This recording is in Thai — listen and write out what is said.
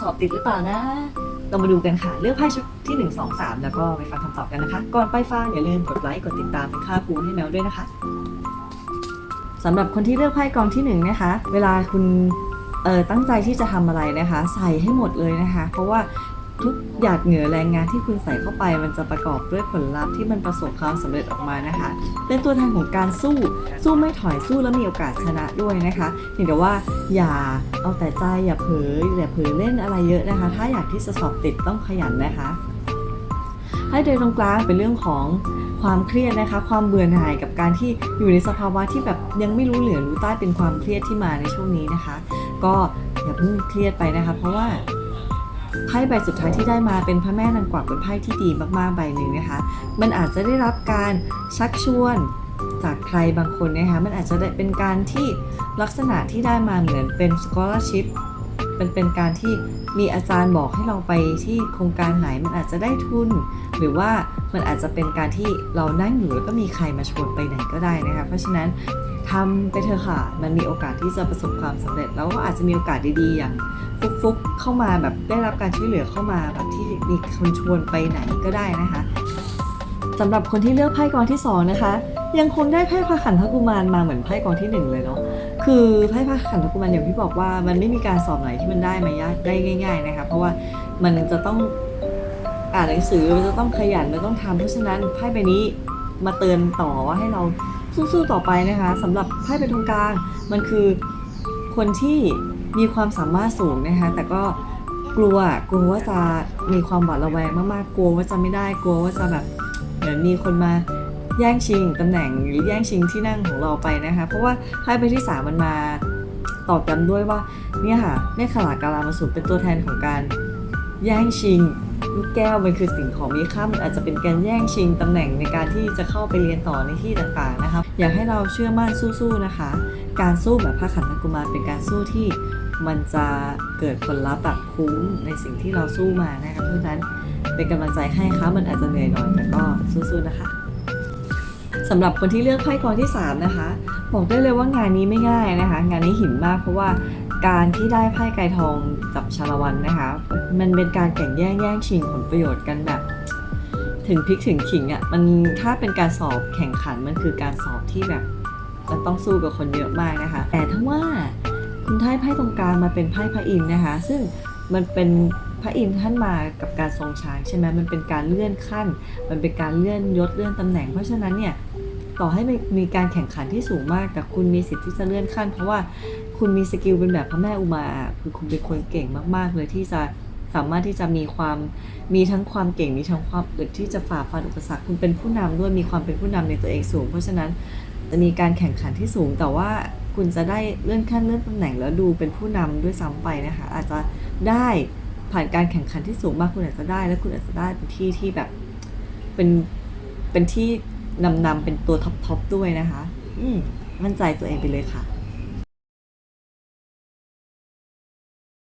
สอบติดหรือเปล่านะ เรามาดูกันค่ะ เลือกไพ่ชุดที่ 1 2 3 แล้วก็ไปฟังคำตอบกันนะคะ ก่อนไปฟังอย่าลืมกดไลค์ กดติดตามเป็นค่าครูให้แมวด้วยนะคะสำหรับคนที่เลือกไพ่กองที่หนึ่งนะคะ เวลาคุณเอ่อตั้งใจที่จะทำอะไรนะคะ ใส่ให้หมดเลยนะคะ เพราะว่า ทุกหยาดเหงื่อแรงงานที่คุณใส่เข้าไป มันจะประกอบด้วยผลลัพธ์ที่มันประสบความสำเร็จออกมานะคะ เป็นตัวแทนของการสู้ สู้ไม่ถอยสู้แล้วมีโอกาสชนะด้วยนะคะเพียงแต่ว่าอย่าเอาแต่ใจอย่าเผลออย่าเผลอเล่นอะไรเยอะนะคะ ถ้าอยากที่จะสอบติดต้องขยันนะคะให้โดยตรงกลางเป็นเรื่องของความเครียดนะคะ ความเบื่อหน่ายกับการที่อยู่ในสภาวะที่แบบยังไม่รู้เหลือรู้ใต้เป็นความเครียดที่มาในช่วงนี้นะคะ ก็อย่าเพิ่งเครียดไปนะคะ เพราะว่า ไพ่ใบสุดท้ายที่ได้มาเป็นพระแม่นางกวักเป็นไพ่ที่ดีมากๆใบหนึ่งนะคะ มันอาจจะได้รับการชักชวนจากใครบางคนนะคะ มันอาจจะได้เป็นการที่ลักษณะที่ได้มาเหมือนเป็น scholarship เป็นเป็นการที่มีอาจารย์บอกให้เราไปที่โครงการไหนมันอาจจะได้ทุน หรือว่ามันอาจจะเป็นการที่เรานั่งอยู่แล้วก็มีใครมาชวนไปไหนก็ได้นะคะเพราะฉะนั้นทำไปเถอะค่ะ มันมีโอกาสที่จะประสบความสำเร็จ แล้วก็อาจจะมีโอกาสดีๆ อย่างฟุกๆเข้ามาแบบได้รับการช่วยเหลือเข้ามาแบบที่มีคนชวนไปไหนก็ได้นะคะสำหรับคนที่เลือกไพ่กองที่สองนะคะ ยังคงได้ไพ่พระขันธกุมารมาเหมือนไพ่กองที่หนึ่งเลยเนาะ คือไพ่พระขันธกุมารอย่างที่บอกว่ามันไม่มีการสอบไหนที่มันได้มายากได้ง่าย ๆ นะคะเพราะว่ามันจะต้องอ่านหนังสือมันจะต้องขยันมันต้องทำเพราะฉะนั้นไพ่ใบนี้มาเตือนต่อว่าให้เราสู้ๆต่อไปนะคะสำหรับไพ่เป็นตรงกลางมันคือคนที่มีความสามารถสูงนะคะแต่ก็กลัวกลัวว่าจะมีความหวาดระแวงมากๆกลัวว่าจะไม่ได้กลัวว่าจะแบบเหมือนมีคนมา แย่งชิงตำแหน่งหรือแย่งชิงที่นั่งของเราไปนะคะ เพราะว่าไพ่ใบที่สามมันมาตอกย้ำด้วยว่าเนี่ยค่ะเมฆขลากาลามาสูเป็นตัวแทนของการแย่งชิงลูกแก้วมันคือสิ่งของมีค่ามันอาจจะเป็นการแย่งชิงตำแหน่งในการที่จะเข้าไปเรียนต่อในที่ต่างๆนะคะอยากให้เราเชื่อมั่นสู้ๆนะคะ การสู้แบบพระขันธกุมารเป็นการสู้ที่มันจะเกิดผลลัพธ์แบบคุ้มในสิ่งที่เราสู้มานะคะเพราะฉะนั้นเป็นกำลังใจให้ค่ะมันอาจจะเหนื่อยหน่อยแต่ก็สู้ๆนะคะ สำหรับคนที่เลือกไพ่กองที่ 3 นะคะ บอกได้เลยว่างานนี้ไม่ง่ายนะคะ งานนี้หินมากเพราะว่าการที่ได้ไพ่ไกรทองจับชาละวันนะคะ มันเป็นการแข่งแย่งแย่งชิงผลประโยชน์กันแบบถึงพลิกถึงขิงอะ่ะมันถ้าเป็นการสอบแข่งขันมันคือการสอบที่แบบมันต้องสู้กับคนเยอะมากนะคะ แต่ถ้าว่าคุณได้ไพ่ตรงกลางมาเป็นไพ่พระอินทร์นะคะ ซึ่งมันเป็น พระอินทร์ท่านมากับการทรงช้างใช่ไหมมันเป็นการเลื่อนขั้น มันเป็นการเลื่อนยศเลื่อนตำแหน่ง เพราะฉะนั้นเนี่ยต่อให้มีการแข่งขันที่สูงมาก แต่คุณมีสิทธิ์ที่จะเลื่อนขั้น เพราะว่าคุณมีสกิลเป็นแบบพระแม่อุมาคือคุณเป็นคนเก่งมาก ๆ เลยที่จะสามารถที่จะมีความมีทั้งความเก่งมีทั้งความอึดที่จะฝ่าฟันอุปสรรคคุณเป็นผู้นำด้วยมีความเป็นผู้นำในตัวเองสูง เพราะฉะนั้นจะมีการแข่งขันที่สูง แต่ว่าคุณจะได้เลื่อนขั้นเลื่อนตำแหน่งแล้วดูเป็นผู้นำด้วยซ้ำไปนะคะอาจจะได้ ผ่านการแข่งขันที่สูงมากคุณอาจจะได้ และคุณอาจจะได้เป็นที่ที่แบบเป็นเป็นที่นำนำเป็นตัวท็อปทอปด้วยนะคะ อืมมั่นใจตัวเองไปเลยค่ะ